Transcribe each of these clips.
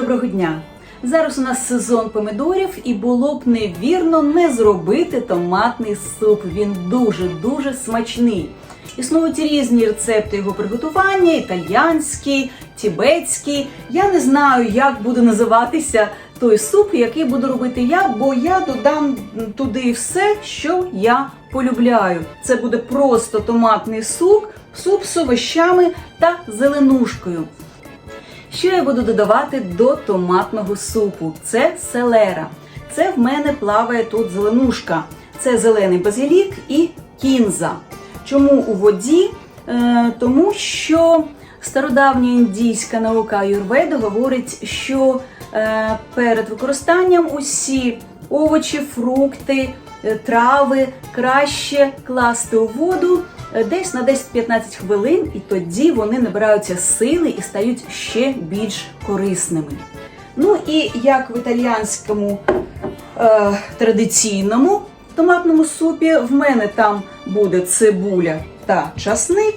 доброго дня! Зараз у нас сезон помідорів, і було б невірно не зробити томатний суп. Він дуже-дуже смачний. Існують різні рецепти його приготування: італіянський, тібетський. Я не знаю, як буде називатися той суп, який буду робити я, бо я додам туди все, що я полюбляю. Це буде просто томатний суп, суп з овощами та зеленушкою. Що я буду додавати до томатного супу? Це селера. Це в мене плаває тут зеленушка. Це зелений базилік і кінза. Чому у воді? Е, тому що стародавня індійська наука Юрведа говорить, що е, перед використанням усі овочі, фрукти, е, трави краще класти у воду десь на 10-15 хвилин, і тоді вони набираються сили і стають ще більш корисними. Ну і як в італіянському е, традиційному томатному супі, в мене там буде цибуля та часник.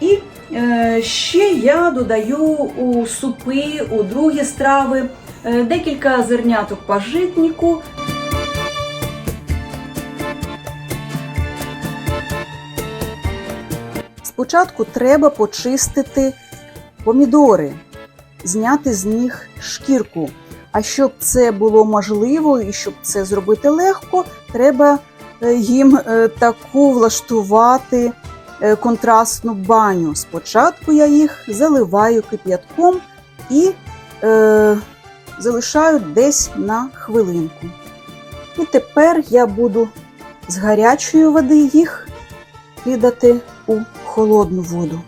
І е, ще я додаю у супи, у другі страви е, декілька зерняток пажитнику. Спочатку треба почистити помідори, зняти з них шкірку. А щоб це було можливо і щоб це зробити легко, треба е, їм е, таку влаштувати е, контрастну баню. Спочатку я їх заливаю кип'ятком і е, залишаю десь на хвилинку. І тепер я буду з гарячої води їх кидати у холодну воду.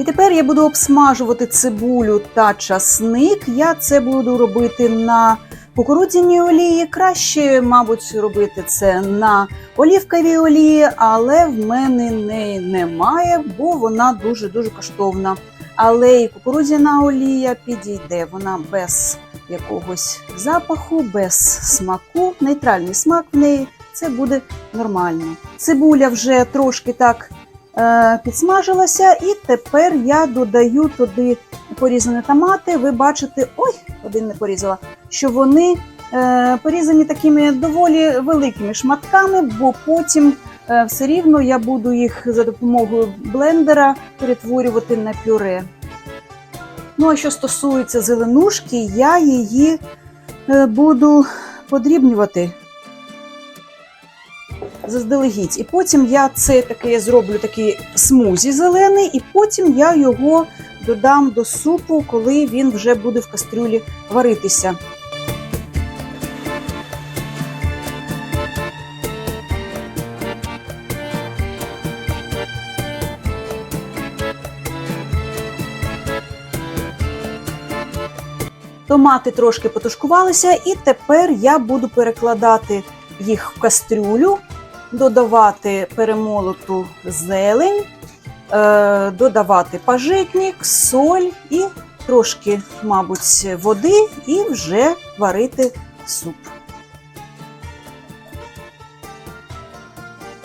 І тепер я буду обсмажувати цибулю та часник. Я це буду робити на кукурудзяній олії. Краще, мабуть, робити це на олівковій олії, але в мене неї немає, бо вона дуже-дуже коштовна. Але і кукурудзяна олія підійде. Вона без якогось запаху, без смаку, нейтральний смак в неї. Це буде нормально. Цибуля вже трошки так підсмажилася, і тепер я додаю туди порізані томати. Ви бачите, ой, один не порізала, що вони е, порізані такими доволі великими шматками, бо потім е, все рівно я буду їх за допомогою блендера перетворювати на пюре. Ну, а що стосується зеленушки, я її е, буду подрібнювати заздалегідь. І потім я це таке зроблю такий смузі зелений, і потім я його додам до супу, коли він вже буде в кастрюлі варитися. Томати трошки потушкувалися, і тепер я буду перекладати їх в кастрюлю, додавати перемолоту зелень, е, додавати пажитник, соль і трошки, мабуть, води, і вже варити суп.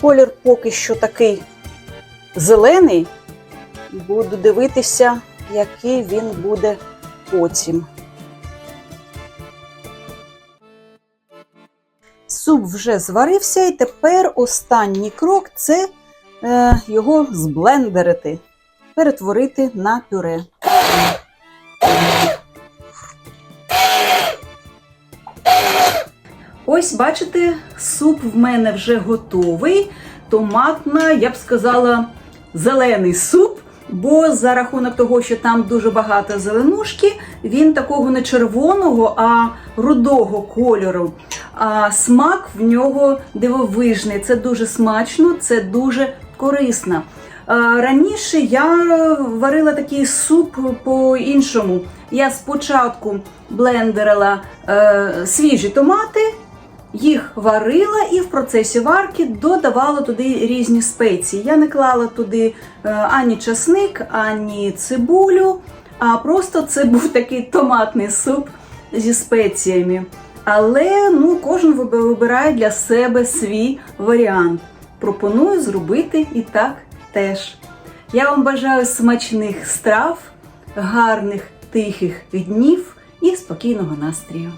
Колір поки що такий зелений. Буду дивитися, який він буде потім. Суп вже зварився, і тепер останній крок це е, його зблендерити, перетворити на пюре. Ось, бачите, суп в мене вже готовий. Томатна, я б сказала, зелений суп. Бо за рахунок того, що там дуже багато зеленушки, він такого не червоного, а рудого кольору. А смак в нього дивовижний. Це дуже смачно, це дуже корисно. Раніше я варила такий суп по-іншому. Я спочатку блендерила е, свіжі томати, їх варила і в процесі варки додавала туди різні спеції. Я не клала туди е, ані часник, ані цибулю, а просто це був такий томатний суп зі спеціями. Але ну, кожен вибирає для себе свій варіант. Пропоную зробити і так теж. Я вам бажаю смачних страв, гарних тихих днів і спокійного настрою.